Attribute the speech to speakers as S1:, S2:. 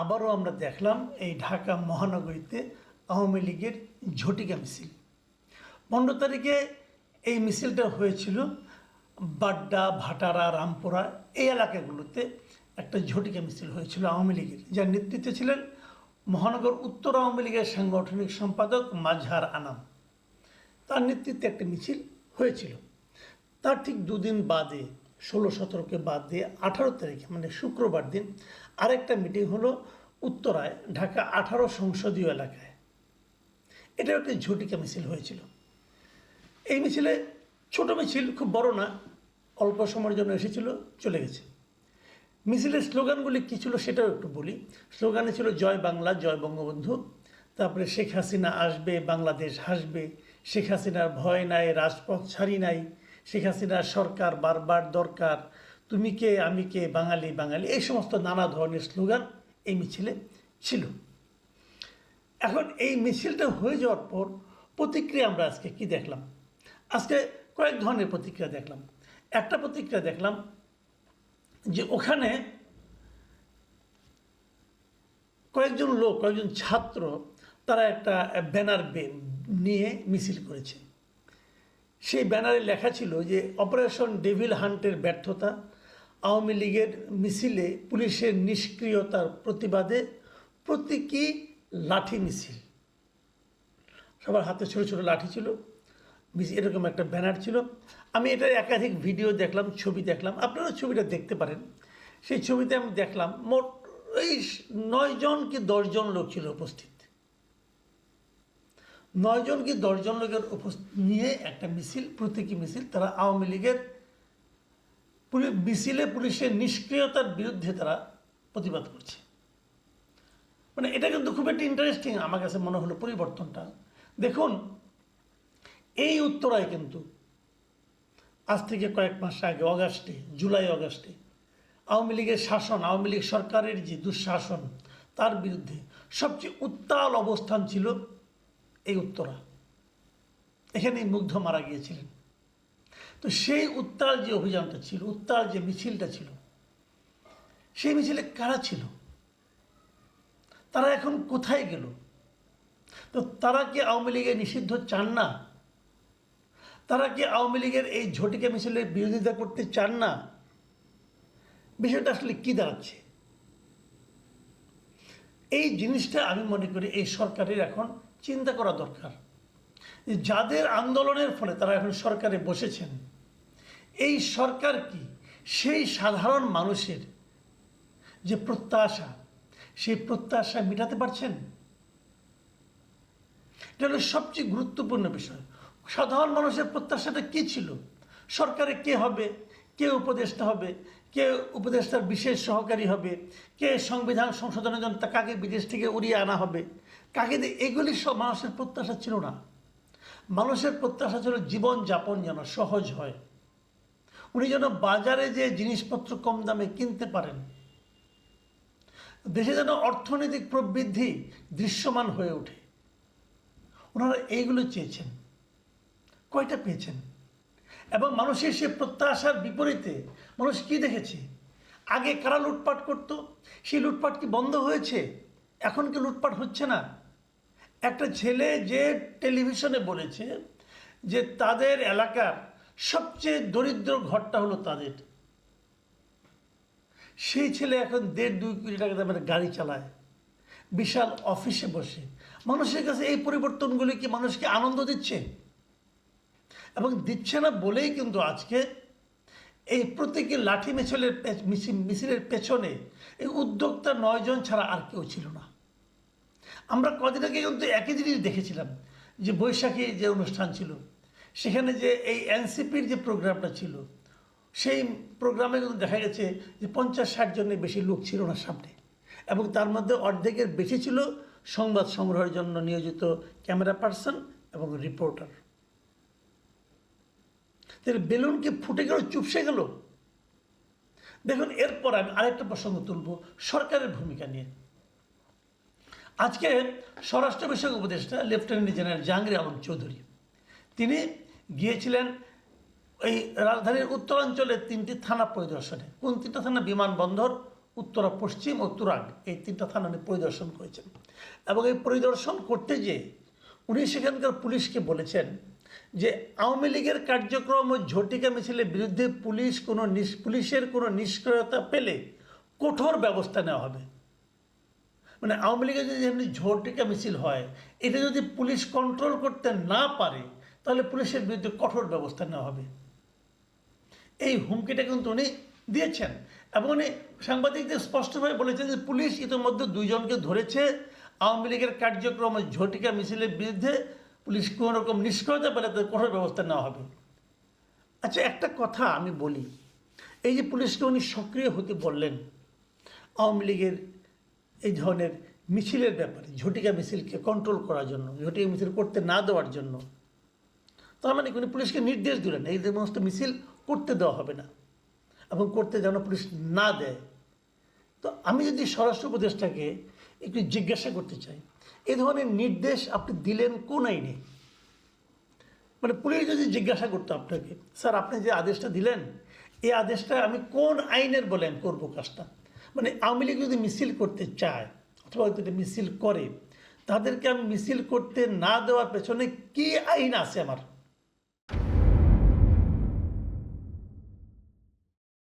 S1: আবারও আমরা দেখলাম এই ঢাকা মহানগরীতে আওয়ামী লীগের ঝটিকা মিছিল। পনেরো তারিখে এই মিছিলটা হয়েছিল বাড্ডা, ভাটারা, রামপুরা এই এলাকাগুলোতে একটা ঝটিকা মিছিল হয়েছিল আওয়ামী লীগের, যার নেতৃত্বে ছিলেন মহানগর উত্তর আওয়ামী লীগের সাংগঠনিক সম্পাদক মাঝহার আনাম। তার নেতৃত্বে একটা মিছিল হয়েছিল। তার ঠিক দুদিন বাদে, ষোলো সতেরোকে বাদ দিয়ে আঠারো তারিখে মানে শুক্রবার দিন আরেকটা মিটিং হলো উত্তরায়, ঢাকা আঠারো সংসদীয় এলাকায়। এটা একটি ঝটিকা মিছিল হয়েছিল। এই মিছিলে ছোট মিছিল, খুব বড় না, অল্প সময়ের জন্য এসেছিল, চলে গেছে। মিছিলের স্লোগানগুলি কী ছিল সেটাও একটু বলি। স্লোগানে ছিল, জয় বাংলা, জয় বঙ্গবন্ধু। তারপরে, শেখ হাসিনা আসবে, বাংলাদেশ হাসবে। শেখ হাসিনার ভয় নাই, রাজপথ ছাড়ি নাই। শেখ হাসিনার সরকার বারবার দরকার তুমি কে? আমি কে? বাঙালি বাঙালি। এই সমস্ত নানা ধরনের স্লোগান এই মিছিলে ছিল। এখন এই মিছিলটা হয়ে যাওয়ার পর প্রতিক্রিয়া আমরা আজকে কি দেখলাম? আজকে কয়েক ধরনের প্রতিক্রিয়া দেখলাম। একটা প্রতিক্রিয়া দেখলাম যে ওখানে কয়েকজন লোক, কয়েকজন ছাত্র তারা একটা ব্যানার নিয়ে মিছিল করেছে। সেই ব্যানারে লেখা ছিল যে, অপারেশন ডেভিল হান্টের ব্যর্থতা আওয়ামী লীগের মিছিলে পুলিশের নিষ্ক্রিয়তার প্রতিবাদে প্রতীকী লাঠি মিছিল। সবার হাতে ছোটো ছোটো লাঠি ছিল এরকম একটা ব্যানার ছিল। আমি এটার একাধিক ভিডিও দেখলাম, ছবি দেখলাম। আপনারা ছবিটা দেখতে পারেন। সেই ছবিতে আমি দেখলাম মোট এই নয় জন কি দশজন লোক ছিল উপস্থিত। নয়জন কি দশজন লোকের উপস্থিত নিয়ে একটা মিছিল, প্রতীকী মিছিল। তারা আওয়ামী লীগের মিছিলে পুলিশের নিষ্ক্রিয়তার বিরুদ্ধে তারা প্রতিবাদ করছে। মানে এটা কিন্তু খুব একটা ইন্টারেস্টিং আমার কাছে মনে হলো পরিবর্তনটা। দেখুন, এই উত্তরায় কিন্তু আজ থেকে কয়েক মাস আগে অগাস্টে, জুলাই অগাস্টে আওয়ামী লীগের শাসন, আওয়ামী লীগ সরকারের যে দুঃশাসন, তার বিরুদ্ধে সবচেয়ে উত্তাল অবস্থান ছিল এই উত্তরা। এখানেই মুগ্ধ মারা গিয়েছিলেন। তো সেই উত্তাল যে অভিযানটা ছিল, উত্তাল যে মিছিলটা ছিল, সেই মিছিলে কারা ছিল? তারা এখন কোথায় গেল? তো তারা কি আওয়ামী লীগের নিষিদ্ধ চান না? তারা কি আওয়ামী লীগের এই ঝটিকা মিছিলের বিরোধিতা করতে চান না? বিষয়টা আসলে কি দাঁড়াচ্ছে? এই জিনিসটা আমি মনে করি এই সরকারের এখন চিন্তা করা দরকার। যাদের আন্দোলনের ফলে তারা এখন সরকারে বসেছেন এই সরকার কি? সেই সাধারণ মানুষের যে প্রত্যাশা, সেই প্রত্যাশা মেটাতে পারছেন? এটা হলো সবচেয়ে গুরুত্বপূর্ণ বিষয়। সাধারণ মানুষের প্রত্যাশাটা কী ছিল? সরকারে কে হবে? কে উপদেষ্টা হবে? কে উপদেষ্টার বিশেষ সহকারী হবে? কে সংবিধান সংশোধনের জন্য কাকে বিদেশ থেকে উড়িয়ে আনা হবে? কাকে এগুলি সব মানুষের প্রত্যাশা ছিল না। মানুষের প্রত্যাশা ছিল জীবনযাপন যেন সহজ হয়। উনি যেন বাজারে যে জিনিসপত্র কম দামে কিনতে পারেন। দেশে যেন অর্থনৈতিক প্রবৃদ্ধি দৃশ্যমান হয়ে ওঠে। ওনারা এইগুলো চেয়েছেন, কয়টা পেয়েছেন? এবং মানুষের সে প্রত্যাশার বিপরীতে মানুষ কি দেখেছে? আগে কারা লুটপাট করত? সেই লুটপাট কি বন্ধ হয়েছে? এখন কি লুটপাট হচ্ছে না? একটা ছেলে যে টেলিভিশনে বলেছে যে তাদের এলাকার সবচেয়ে দরিদ্র ঘরটা হলো তাদের। সেই ছেলে এখন দেড় দুই কোটি টাকা দামের গাড়ি চালায়, বিশাল অফিসে বসে। মানুষের কাছে এই পরিবর্তনগুলি কি মানুষকে আনন্দ দিচ্ছে? এবং দিচ্ছে না বলেই কিন্তু আজকে এই প্রতীকী লাঠি মিছিলের মিছিলের পেছনে এই উদ্যোক্তা নয়জন ছাড়া আর কেউ ছিল না। আমরা কদিন আগে কিন্তু একই জিনিস দেখেছিলাম, যে বৈশাখী যে অনুষ্ঠান ছিল সেখানে যে এই এনসিপির যে প্রোগ্রামটা ছিল, সেই প্রোগ্রামে কিন্তু দেখা গেছে যে পঞ্চাশ ষাট জনের বেশি লোক ছিল না সামনে। এবং তার মধ্যে অর্ধেকের বেশি ছিল সংবাদ সংগ্রহের জন্য নিয়োজিত ক্যামেরা পার্সন এবং রিপোর্টার। তাহলে বেলুন কি ফুটে গেল, চুপসে গেল। দেখুন, এরপর আমি আরেকটা প্রসঙ্গ তুলব, সরকারের ভূমিকা নিয়ে। আজকে স্বরাষ্ট্র বিষয়ক উপদেষ্টা লেফটেন্যান্ট জেনারেল জাহাঙ্গীর আলম চৌধুরী, তিনি গিয়েছিলেন এই রাজধানীর উত্তরাঞ্চলের তিনটি থানা পরিদর্শনে। কোন তিনটা থানা? বিমানবন্দর, উত্তরা পশ্চিম ও তুরাগ। এই তিনটা থানা উনি পরিদর্শন করেছেন। এবং এই পরিদর্শন করতে যে উনি সেখানকার পুলিশকে বলেছেন যে আওয়ামী লীগের কার্যক্রম ও ঝটিকা মিছিলের বিরুদ্ধে পুলিশ কোনো পুলিশের কোনো নিষ্ক্রিয়তা পেলে কঠোর ব্যবস্থা নেওয়া হবে। মানে আওয়ামী লীগের যদি এমনি ঝটিকা মিছিল হয়, এটা যদি পুলিশ কন্ট্রোল করতে না পারে তাহলে পুলিশের বিরুদ্ধে কঠোর ব্যবস্থা নেওয়া হবে। এই হুমকিটা কিন্তু উনি দিয়েছেন এবং উনি সাংবাদিকদের স্পষ্টভাবে বলেছেন যে পুলিশ ইতিমধ্যে দুইজনকে ধরেছে। আওয়ামী লীগের কার্যক্রম ঝটিকা মিছিলের বিরুদ্ধে পুলিশ কোনো রকম নিষ্ক্রিয়তা পেলে তাদের কঠোর ব্যবস্থা নেওয়া হবে। আচ্ছা একটা কথা আমি বলি। এই যে পুলিশকে উনি সক্রিয় হতে বললেন, আওয়ামী লীগের এই ধরনের মিছিলের ব্যাপারে, ঝটিকা মিছিলকে কন্ট্রোল করার জন্য, ঝটিকা মিছিল করতে না দেওয়ার জন্য তার মানে কি? উনি পুলিশকে নির্দেশ দিলেন, এই সমস্ত মিছিল করতে দেওয়া হবে না এবং করতে যেন পুলিশ না দেয়। তো আমি যদি স্বরাষ্ট্র উপদেষ্টাকে একটু জিজ্ঞাসা করতে চাই এই ধরনের নির্দেশ আপনি দিলেন কোন আইনে? মানে পুলিশ যদি জিজ্ঞাসা করতো আপনাকে, স্যার, আপনি যে আদেশটা দিলেন এই আদেশটা আমি কোন আইনের বলেন করব কাজটা? মানে আওয়ামী লীগ যদি মিছিল করতে চায়, অথবা যদি মিছিল করে, তাদেরকে আমি মিছিল করতে না দেওয়ার পেছনে কি আইন আছে আমার?